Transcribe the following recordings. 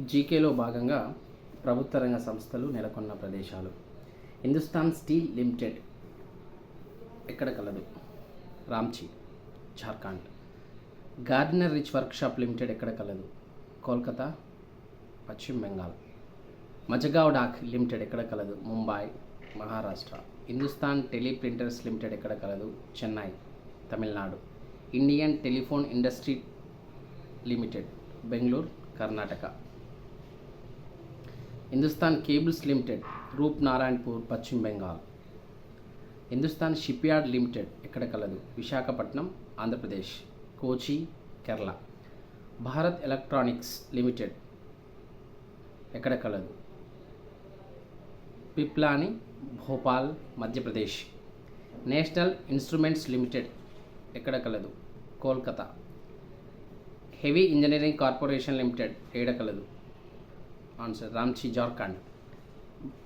జీకేలో భాగంగా ప్రభుత్వ రంగ సంస్థలు నెలకొన్న ప్రదేశాలు. హిందుస్థాన్ స్టీల్ లిమిటెడ్ ఎక్కడ కలదు? Ranchi Jharkhand Garden Reach workshop limited ఎక్కడ కలదు? కోల్కతా పశ్చిమ బెంగాల్. మజగావ్ డాక్ లిమిటెడ్ ఎక్కడ కలదు? ముంబై మహారాష్ట్ర. హిందుస్థాన్ టెలిప్రింటర్స్ లిమిటెడ్ ఎక్కడ కలదు? Chennai Tamil Nadu. Indian telephone industry limited Bengaluru Karnataka. Hindustan cables limited Rup Narayanpur పశ్చిమ Bengal. Hindustan ship yard limited ఎక్కడ కలదు? విశాఖపట్నం ఆంధ్రప్రదేశ్ కోచి కేరళ. భారత్ ఎలక్ట్రానిక్స్ లిమిటెడ్ ఎక్కడ కలదు? Piplani Bhopal Madhya Pradesh. National instruments limited ఎక్కడ కలదు? Kolkata. Heavy engineering corporation limited ఎక్కడ కలదు? Answer Ranchi Jharkhand.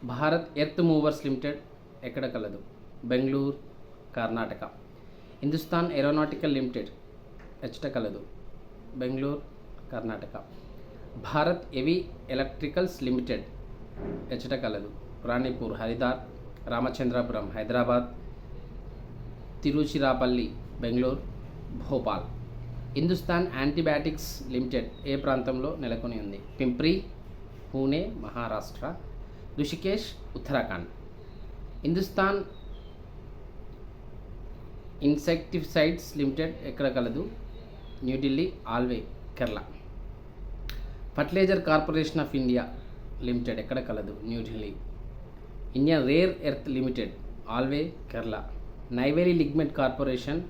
Bharat earth movers limited ఎక్కడ కలదు? బెంగళూరు కర్ణాటక. హిందుస్థాన్ ఏరోనాటికల్ లిమిటెడ్ ఎచ్చట కలదు? Bengaluru Karnataka. Bharat heavy electricals limited ఎచ్చట కలదు? రాణిపూర్ హరిదార్ రామచంద్రపురం హైదరాబాద్ తిరుచిరాపల్లి బెంగళూరు భోపాల్. హిందుస్థాన్ యాంటీబయాటిక్స్ లిమిటెడ్ ఏ ప్రాంతంలో నెలకొని ఉంది? పింప్రి పూణే మహారాష్ట్ర రుషికేష్ ఉత్తరాఖండ్ హిందుస్థాన్ ఇన్సెక్టిసైడ్స్ లిమిటెడ్ ఎక్కడ కలదు? New Delhi Alwaye Kerala fertiliser corporation of India limited ఎక్కడ కలదు? New Delhi Indian rare earth limited Alwaye Kerala Neyveli lignite corporation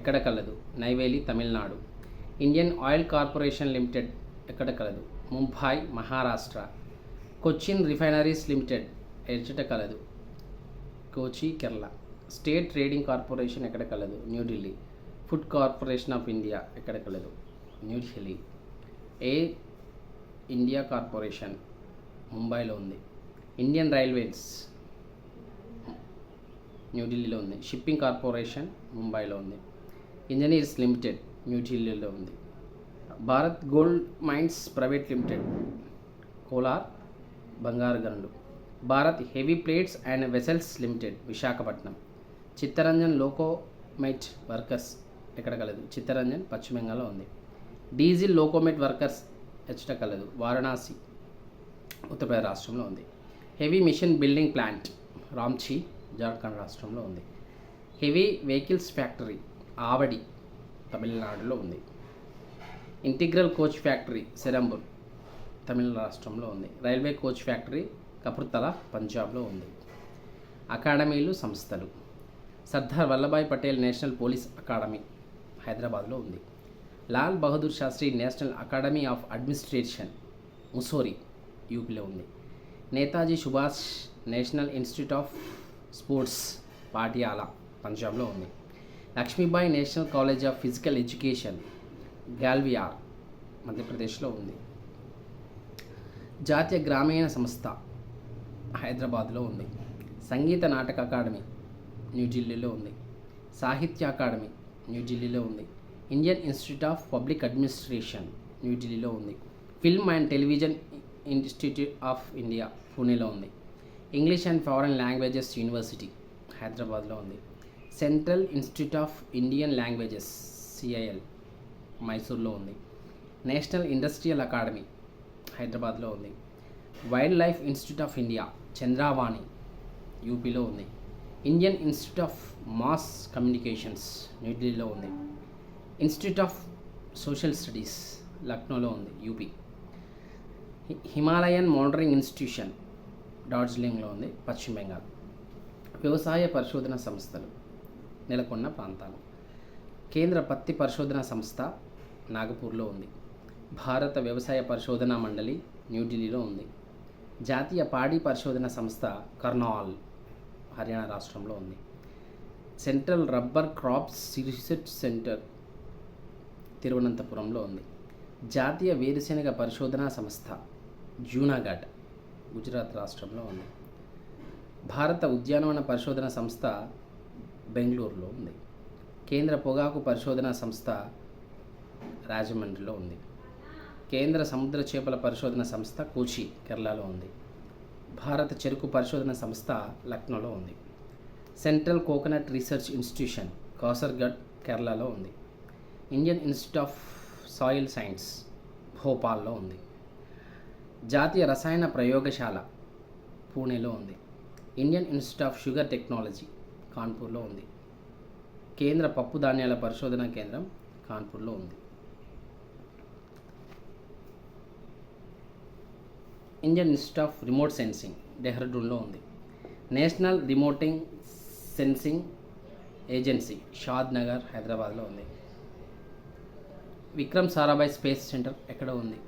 ఎక్కడ కలదు? Neyveli Tamil Nadu Indian oil corporation limited ఎక్కడ కలదు? Mumbai Maharashtra. Cochin refineries limited. ఎచ్చట కలదు. Kochi Kerala. State trading corporation ఎక్కడ కలదు? New Delhi food corporation of India ఎక్కడ కలదు? న్యూఢిల్లీ ఏ ఇండియా కార్పొరేషన్ ముంబైలో ఉంది? ఇండియన్ రైల్వేస్ న్యూఢిల్లీలో ఉంది. షిప్పింగ్ కార్పొరేషన్ ముంబైలో ఉంది. ఇంజనీర్స్ లిమిటెడ్ న్యూఢిల్లీలో ఉంది. Bharat gold mines private limited Kolar బంగారు గనులు Bharat heavy plates and vessels limited Visakhapatnam Chittaranjan locomotive workers ఎక్కడ కలదు? చిత్తరంజన్ పశ్చిమ బెంగాల్లో ఉంది. డీజిల్ లోకోమైట్ వర్కర్స్ ఎచ్చట కలదు? వారణాసి ఉత్తరప్రదేశ్ రాష్ట్రంలో ఉంది. Heavy machine building plant Ranchi Jharkhand రాష్ట్రంలో ఉంది. హెవీ వెహికల్స్ ఫ్యాక్టరీ ఆవడి తమిళనాడులో ఉంది. Integral coach factory Perambur Tamil రాష్ట్రంలో ఉంది. రైల్వే కోచ్ ఫ్యాక్టరీ కపుర్తల పంజాబ్లో ఉంది. అకాడమీలు సంస్థలు. Sardar Vallabhbhai Patel national police academy హైదరాబాద్లో ఉంది. Lal Bahadur Shastri national academy of administration Mussoorie యూపీలో ఉంది. Netaji Subhash national institute of sports Patiala పంజాబ్లో ఉంది. Lakshmibai national college of physical education Gwalior మధ్యప్రదేశ్లో ఉంది. జాతీయ గ్రామీణ సంస్థ హైదరాబాద్లో ఉంది. సంగీత నాటక అకాడమీ న్యూఢిల్లీలో ఉంది. సాహిత్య అకాడమీ న్యూఢిల్లీలో ఉంది. Indian institute of public administration న్యూఢిల్లీలో ఉంది. Film and television institute of India పూణేలో ఉంది. English and foreign languages university హైదరాబాద్లో ఉంది. Central institute of Indian languages CIL మైసూర్లో ఉంది. నేషనల్ ఇండస్ట్రియల్ అకాడమీ హైదరాబాద్లో ఉంది. Wildlife institute of India Chandravani యూపీలో ఉంది. Indian institute of mass communications న్యూఢిల్లీలో ఉంది. ఇన్స్టిట్యూట్ ఆఫ్ సోషల్ స్టడీస్ లక్నోలో ఉంది యూపీ. హిమాలయన్ మోడరింగ్ ఇన్స్టిట్యూషన్ డార్జిలింగ్లో ఉంది పశ్చిమ బెంగాల్. వ్యవసాయ పరిశోధన సంస్థలు నెలకొన్న ప్రాంతాలు. కేంద్ర పత్తి పరిశోధన సంస్థ నాగపూర్లో ఉంది. భారత వ్యవసాయ పరిశోధన మండలి న్యూఢిల్లీలో ఉంది. జాతీయ పాడి పరిశోధన సంస్థ కర్నాల్ హర్యానా రాష్ట్రంలో ఉంది. Central rubber crops research centre తిరువనంతపురంలో ఉంది. జాతీయ వేరుశెనగ పరిశోధనా సంస్థ జూనాగఢ్ గుజరాత్ రాష్ట్రంలో ఉంది. భారత ఉద్యానవన పరిశోధన సంస్థ బెంగళూరులో ఉంది. కేంద్ర పొగాకు పరిశోధన సంస్థ రాజమండ్రిలో ఉంది. కేంద్ర సముద్ర చేపల పరిశోధన సంస్థ కూచి కేరళలో ఉంది. భారత చెరుకు పరిశోధన సంస్థ లక్నోలో ఉంది. Central coconut research institution Kasaragod కేరళలో ఉంది. Indian institute of soil science భోపాల్లో ఉంది. జాతీయ రసాయన ప్రయోగశాల పూణేలో ఉంది. Indian institute of sugar technology కాన్పూర్లో ఉంది. కేంద్ర పప్పు ధాన్యాల పరిశోధన కేంద్రం కాన్పూర్లో ఉంది. Indian institute of remote sensing డెహ్రాడూన్లో ఉంది. National remoting sensing agency Shadnagar హైదరాబాద్లో ఉంది. విక్రమ్ సారాభాయ్ స్పేస్ సెంటర్ ఎక్కడ ఉంది?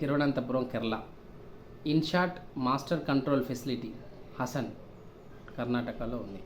Thiruvananthapuram Kerala INSAT master control facility Hassan కర్ణాటకలో ఉంది.